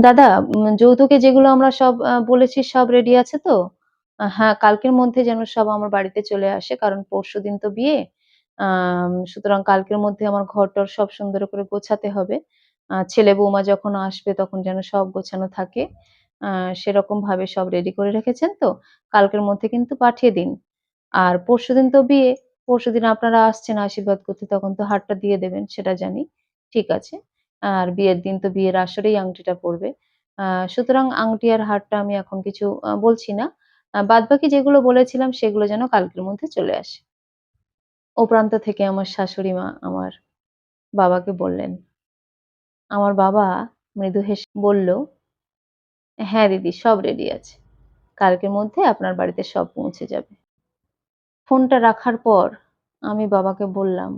দাদা যৌতুকে যেগুলো আমরা সব বলেছি সব রেডি আছে তো? হ্যাঁ, কালকের মধ্যে যেন সব আমার বাড়িতে চলে আসে। কারণ পরশু দিন তো বিয়ে। আম সুতরাং কালকের মধ্যে আমার ঘর-টর সব সুন্দর করে গোছাতে হবে। আ ছেলে বৌমা যখন আসবে তখন যেন সব গোছানো থাকে। আ সেরকমভাবে সব রেডি করে রেখেছেন তো? কালকের মধ্যে কিন্তু পাঠিয়ে দিন। আর পরশুদিন তো বিয়ে। পরশুদিন আপনারা আসছেন আশীর্বাদ করতে তখন তো হারটা দিয়ে দেবেন সেটা জানি। ঠিক আছে। আর বিয়ের দিন তো বিয়ের আসরেই আংটিটা পড়বে। আ সুতরাং আংটি আর হারটা আমি এখন কিছু বলছি না। আ বাদবাকি যেগুলো বলেছিলাম সেগুলো যেন কালকের মধ্যে চলে আসে। ও প্রান্ত থেকে আমার শাশুড়ি মা আমার বাবাকে বললেন। আমার বাবা মৃদু হেসে বলল, "হ্যাঁ দিদি সব রেডি আছে। কালকের মধ্যে আপনার বাড়িতে সব পৌঁছে যাবে।" ফোনটা রাখার পর আমি বাবাকে বললাম,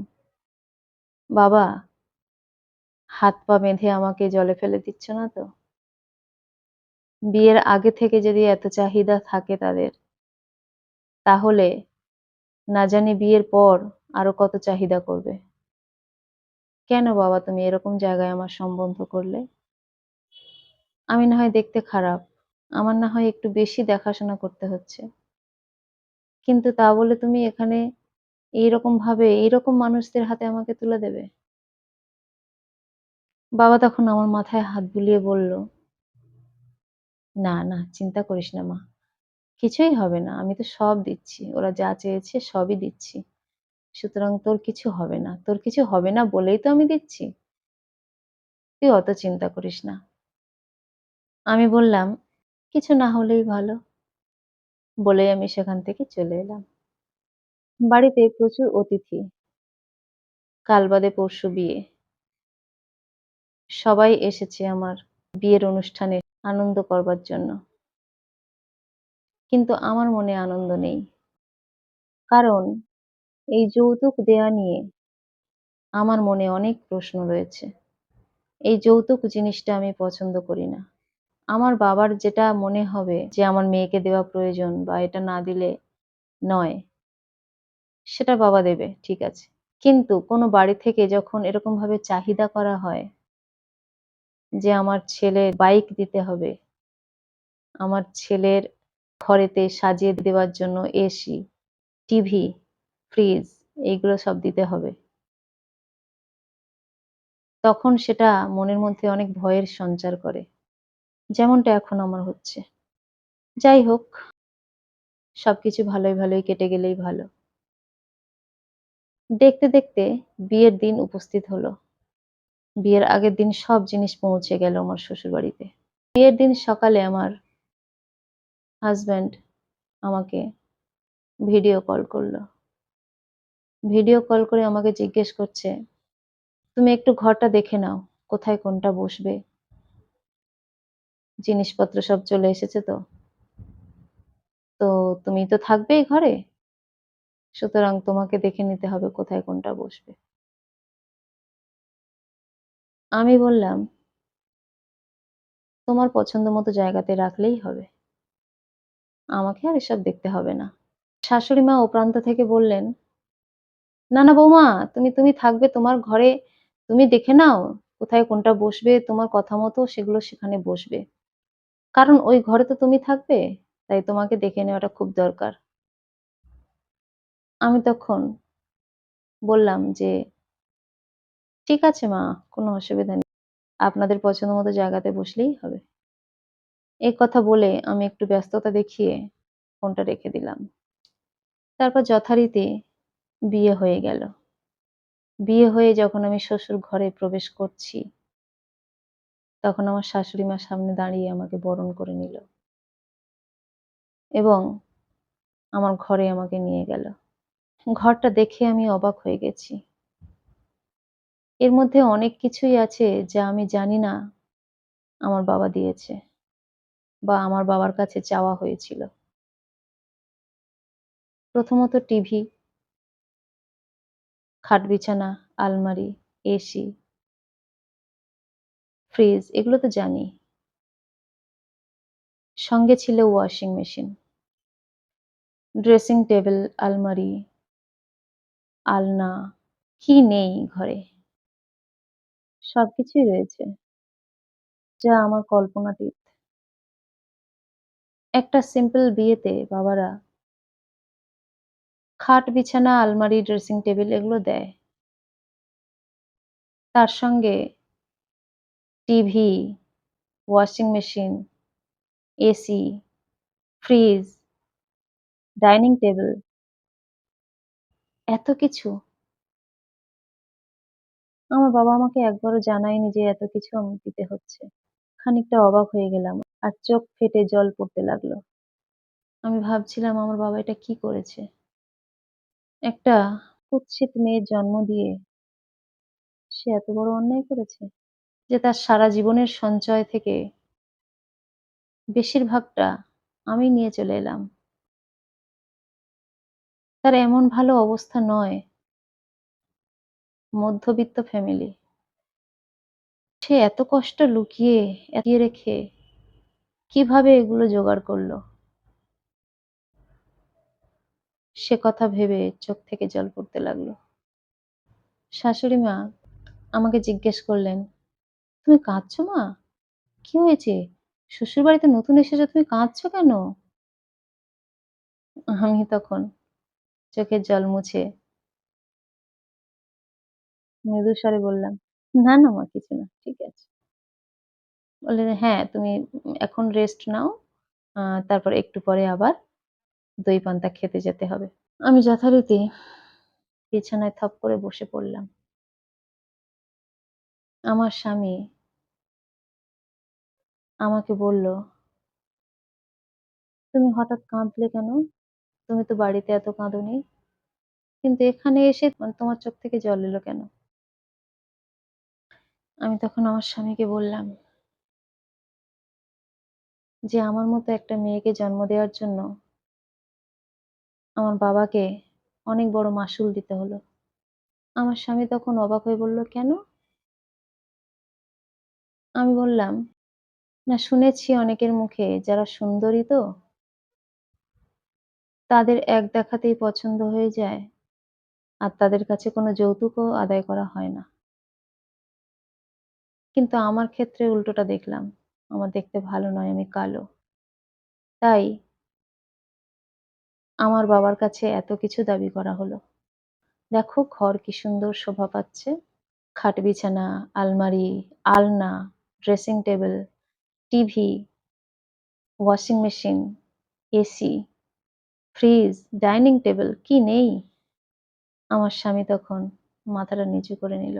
"বাবা, হাত পা বেঁধে আমাকে জলে ফেলে দিচ্ছ না তো? বিয়ের আগে থেকে যদি এত চাহিদা থাকে তাদের, তাহলে না জানি বিয়ের পর আরও কত চাহিদা করবে। কেন বাবা তুমি এরকম জায়গায় আমার সম্বন্ধ করলে? আমি না হয় দেখতে খারাপ, আমার না হয় একটু বেশি দেখাশোনা করতে হচ্ছে। কিন্তু তা বলে তুমি এখানে এইরকম ভাবে এইরকম মানুষদের হাতে আমাকে তুলে দেবে?" বাবা তখন আমার মাথায় হাত বুলিয়ে বলল, "না, না চিন্তা করিস না মা। কিছুই হবে না। আমি তো সব দিচ্ছি। ওরা যা চেয়েছে সবই দিচ্ছি। সুতরাং তোর কিছু হবে না। তোর কিছু হবে না বলেই তো আমি দিচ্ছি। তুই অত চিন্তা করিস না।" আমি বললাম, "কিছু না হলেই ভালো।" বলেই আমি সেখান থেকে চলে এলাম। বাড়িতে প্রচুর অতিথি। কাল বাদে পরশু বিয়ে। সবাই এসেছে আমার বিয়ের অনুষ্ঠানে আনন্দ করবার জন্য। কিন্তু আমার মনে আনন্দ নেই। কারণ এই যৌতুক দেয়া নিয়ে আমার মনে অনেক প্রশ্ন রয়েছে। এই যৌতুক জিনিসটা আমি পছন্দ করি না। আমার বাবার যেটা মনে হবে যে আমার মেয়েকে দেওয়া প্রয়োজন বা এটা না দিলে নয়, সেটা বাবা দেবে, ঠিক আছে। কিন্তু কোনো বাড়ি থেকে যখন এরকমভাবে চাহিদা করা হয় যে আমার ছেলে বাইক দিতে হবে, আমার ছেলের ঘরেতে সাজিয়ে দেওয়ার জন্য এসি, টিভি, ফ্রিজ এইগুলো সব দিতে হবে। তখন সেটা মনের মধ্যে অনেক ভয়ের সঞ্চার করে। যেমনটা এখন আমার হচ্ছে। যাই হোক, সবকিছু ভালোই, ভালোই কেটে গেলেই ভালো। দেখতে, দেখতে বিয়ের দিন উপস্থিত হলো। বিয়ের আগের দিন সব জিনিস পৌঁছে গেল আমার শ্বশুরবাড়িতে। বিয়ের দিন সকালে আমার হাসব্যান্ড আমাকে ভিডিও কল করল ভিডিও কল করে আমাকে জিজ্ঞেস করছে, "তুমি একটু ঘরটা দেখে নাও, কোথায় কোনটা বসবে? জিনিসপত্র সব চলে এসেছে তো? তো তুমি তো থাকবেই ঘরে। সুতরাং তোমাকে দেখে নিতে হবে কোথায় কোনটা বসবে।" আমি বললাম, "তোমার পছন্দ মতো জায়গাতে রাখলেই হবে। আমাকে আর এসব দেখতে হবে না।" শাশুড়ি মা ও প্রান্ত থেকে বললেন, "না, না বৌমা তুমি তুমি থাকবে তোমার ঘরে, তুমি দেখে নাও কোথায় কোনটা বসবে, তোমার কথা মতো সেগুলো সেখানে বসবে। কারণ ওই ঘরে তো তুমি থাকবে, তাই তোমাকে দেখে নেওয়াটা খুব দরকার।" আমি তখন বললাম যে, "ঠিক আছে মা, কোনো অসুবিধা নেই। আপনাদের পছন্দ মতো জায়গাতে বসলেই হবে।" এই কথা বলে আমি একটু ব্যস্ততা দেখিয়ে ফোনটা রেখে দিলাম। তারপর যথারীতি বিয়ে হয়ে গেল। বিয়ে হয়ে যখন আমি শ্বশুর ঘরে প্রবেশ করছি, তখন আমার শাশুড়ি মা সামনে দাঁড়িয়ে আমাকে বরণ করে নিল। এবং আমার ঘরে আমাকে নিয়ে গেল। ঘরটা দেখে আমি অবাক হয়ে গেছি। এর মধ্যে অনেক কিছুই আছে যা আমি জানি না আমার বাবা দিয়েছে বা আমার বাবার কাছে চাওয়া হয়েছিল। প্রথমত টিভি, খাট বিছানা, আলমারি, এসি, ফ্রিজ এগুলো তো জানি। সঙ্গে ছিল ওয়াশিং মেশিন, ড্রেসিং টেবিল, আলমারি, আলনা, কি নেই ঘরে? সবকিছুই রয়েছে। যা আমার কল্পনাতীত। একটা সিম্পল বিয়েতে বাবারা খাট, বিছানা, আলমারি, ড্রেসিং টেবিল এগুলো দেয়। তার সঙ্গে TV, washing machine, AC, fridge, dining table এত কিছু। আমার বাবা আমাকে একবারও জানায়নি যে এত কিছু আমার দিতে হচ্ছে। খানিকটা অবাক হয়ে গেলাম আর চোখ ফেটে জল পড়তে লাগল। আমি ভাবছিলাম আমার বাবা এটা কি করেছে? একটা কুৎসিত মেয়ের জন্ম দিয়ে সে এত বড় অন্যায় করেছে? যে তার সারা জীবনের সঞ্চয় থেকে বেশিরভাগটা আমি নিয়ে চলে এলাম। তার এমন ভালো অবস্থা নয়। মধ্যবিত্ত ফ্যামিলি। সে এত কষ্ট লুকিয়ে, এড়িয়ে রেখে কীভাবে এগুলো জোগাড় করল? সে কথা ভেবে চোখ থেকে জল পড়তে লাগল। শাশুড়ি মা আমাকে জিজ্ঞেস করলেন, "তুমি কাঁদছো মা? কি হয়েছে? শ্বশুরবাড়িতে নতুন এসেছ তুমি কাঁদছো কেন?" আমি তখন চোখের জল মুছে মৃদু স্বরে বললাম, "না, না মা কিছু না। ঠিক আছে।" বললেন, "হ্যাঁ, তুমি এখন রেস্ট নাও। তারপর একটু পরে আবার দই পান্তা খেতে যেতে হবে।" আমি যথারীতি বিছানায় থপ করে বসে পড়লাম। আমার স্বামী আমাকে বলল, "তুমি হঠাৎ কাঁদলে কেন? তুমি তো বাড়িতে এত কাঁদোনি। কিন্তু এখানে এসে তোমার চোখ থেকে জল এলো কেন?" আমি তখন আমার স্বামীকে বললাম যে, "আমার মতো একটা মেয়েকে জন্ম দেওয়ার জন্য আমার বাবাকে অনেক বড় মাশুল দিতে হলো।" আমার স্বামী তখন অবাক হয়ে বলল, "কেন?" আমি বললাম, "না শুনেছি অনেকের মুখে যারা সুন্দরী তো তাদের এক দেখাতেই পছন্দ হয়ে যায়। আর তাদের কাছে কোনো যৌতুকও আদায় করা হয় না। কিন্তু আমার ক্ষেত্রে উল্টোটা দেখলাম। আমার দেখতে ভালো নয়, আমি কালো। তাই আমার বাবার কাছে এত কিছু দাবি করা হলো। দেখো ঘর কি সুন্দর শোভা পাচ্ছে। খাট বিছানা, আলমারি, আলনা, dressing table, TV, washing machine, AC, fridge, dining table কি নেই? আমার স্বামী তখন মাথাটা নিচু করে নিল।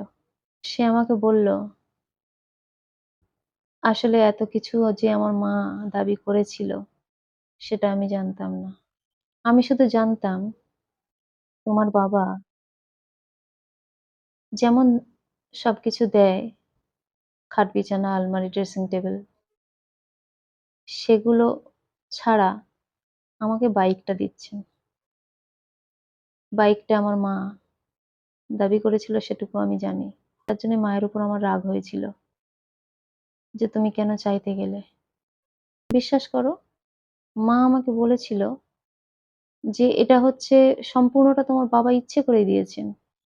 সে আমাকে বলল, "আসলে এত কিছু যে আমার মা দাবি করেছিল সেটা আমি জানতাম না। আমি শুধু জানতাম তোমার বাবা যেমন সবকিছু দেয়, খাট, বিছানা, আলমারি, ড্রেসিং টেবিল সেগুলো ছাড়া আমাকে বাইকটা দিচ্ছেন। বাইকটা আমার মা দাবি করেছিল সেটুকু আমি জানি। তার জন্য মায়ের উপর আমার রাগ হয়েছিল। যে তুমি কেন চাইতে গেলে? বিশ্বাস করো, মা আমাকে বলেছিল যে এটা হচ্ছে সম্পূর্ণটা তোমার বাবা ইচ্ছে করে দিয়েছেন।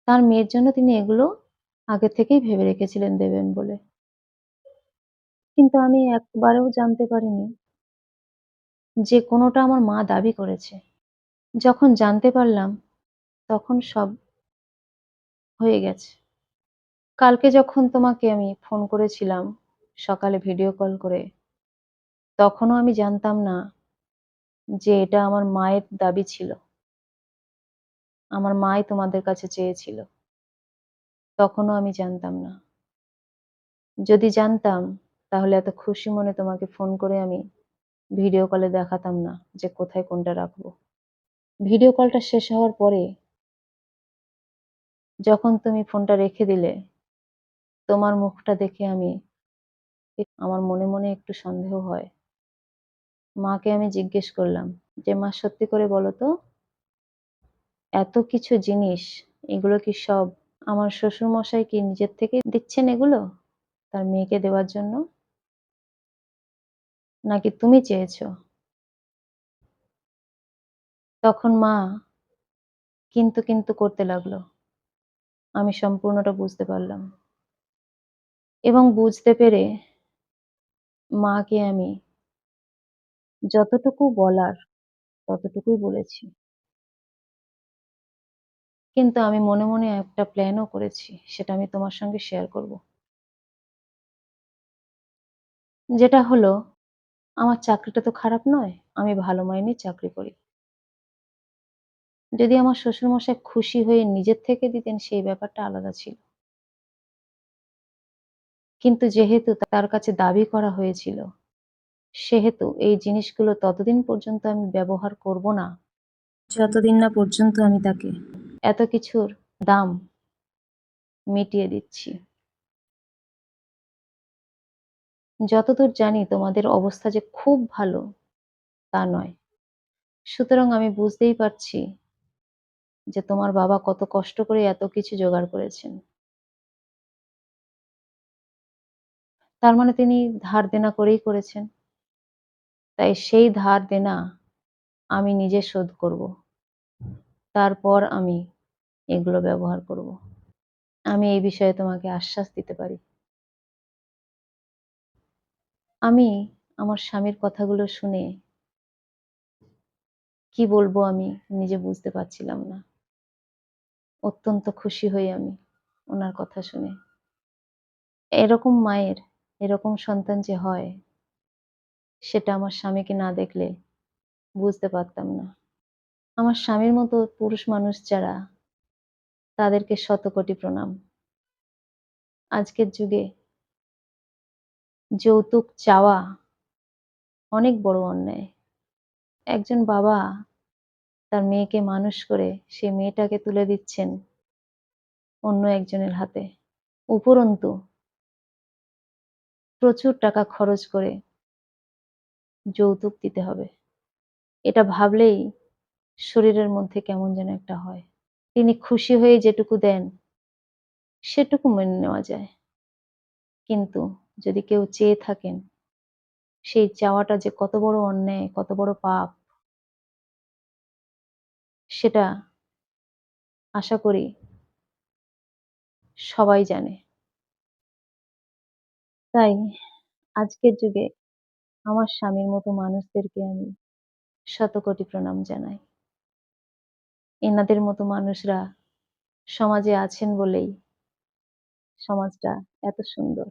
তার মেয়ের জন্য তিনি এগুলো আগে থেকেই ভেবে রেখেছিলেন দেবেন বলে। কিন্তু আমি একবারেও জানতে পারিনি যে কোনোটা আমার মা দাবি করেছে। যখন জানতে পারলাম তখন সব হয়ে গেছে। কালকে যখন তোমাকে আমি ফোন করেছিলাম সকালে ভিডিও কল করে, তখনও আমি জানতাম না যে এটা আমার মায়ের দাবি ছিল। আমার মাই তোমাদের কাছে চেয়েছিল। তখনও আমি জানতাম না। যদি জানতাম তাহলে এত খুশি মনে তোমাকে ফোন করে আমি ভিডিও কলে দেখাতাম না যে কোথায় কোনটা রাখব। ভিডিও কলটা শেষ হওয়ার পরে যখন তুমি ফোনটা রেখে দিলে, তোমার মুখটা দেখে আমি আমার মনে, মনে একটু সন্দেহ হয়। মাকে আমি জিজ্ঞেস করলাম যে, "মা সত্যি করে বলো তো, এত কিছু জিনিস এগুলো কি সব আমার শ্বশুরমশাই কি নিজের থেকে দিচ্ছেন এগুলো তার মেয়েকে দেওয়ার জন্য? নাকি তুমি চেয়েছো?" তখন মা কিন্তু, কিন্তু করতে লাগল। আমি সম্পূর্ণটা বুঝতে পারলাম। এবং বুঝতে পেরে মাকে আমি যতটুকু বলার ততটুকুই বলেছি। কিন্তু আমি মনে, মনে একটা প্ল্যানও করেছি। সেটা আমি তোমার সঙ্গে শেয়ার করব। যেটা হলো আমার চাকরিটা তো খারাপ নয়। আমি ভালো মাইনের চাকরি করি। যদি আমার শ্বশুরমশাই খুশি হয়ে নিজের থেকে দিতেন সেই ব্যাপারটা আলাদা ছিল। কিন্তু যেহেতু তার কাছে দাবি করা হয়েছিল, সেহেতু এই জিনিসগুলো ততদিন পর্যন্ত আমি ব্যবহার করব না, যতদিন না পর্যন্ত আমি তাকে এত কিছুর দাম মিটিয়ে দিচ্ছি। যতদূর জানি তোমাদের অবস্থা যে খুব ভালো, তা নয়। সুতরাং আমি বুঝতেই পারছি যে তোমার বাবা কত কষ্ট করে এত কিছু জোগাড় করেছেন। তার মানে তিনি ধার দেনা করেই করেছেন। তাই সেই ধার দেনা আমি নিজে শোধ করব। তারপর আমি এগুলো ব্যবহার করব। আমি এই বিষয়ে তোমাকে আশ্বাস দিতে পারি। আমি আমার স্বামীর কথাগুলো শুনে কি বলব আমি নিজে বুঝতে পারছিলাম না। অত্যন্ত খুশি হই আমি ওনার কথা শুনে। এরকম মায়ের এরকম সন্তান যে হয়, সেটা আমার স্বামীকে না দেখলে বুঝতে পারতাম না। আমার স্বামীর মতো পুরুষ মানুষ যারা, তাদেরকে শতকোটি প্রণাম। আজকের যুগে যৌতুক চাওয়া অনেক বড় অন্যায়। একজন বাবা তার মেয়েকে মানুষ করে সেই মেয়েটাকে তুলে দিচ্ছেন অন্য একজনের হাতে। উপরন্তু প্রচুর টাকা খরচ করে যৌতুক দিতে হবে। এটা ভাবলেই শরীরের মধ্যে কেমন যেন একটা হয়। তিনি খুশি হয়ে যেটুকু দেন, সেটুকু মেনে নেওয়া যায়। কিন্তু যদি কেউ চেয়ে থাকেন, সেই চাওয়াটা যে কত বড় অন্যায়, কত বড় পাপ সেটা আশা করি সবাই জানে। তাই আজকের যুগে আমার স্বামীর মতো মানুষদেরকে আমি শতকোটি প্রণাম জানাই। এনাদের মতো মানুষরা সমাজে আছেন বলেই সমাজটা এত সুন্দর।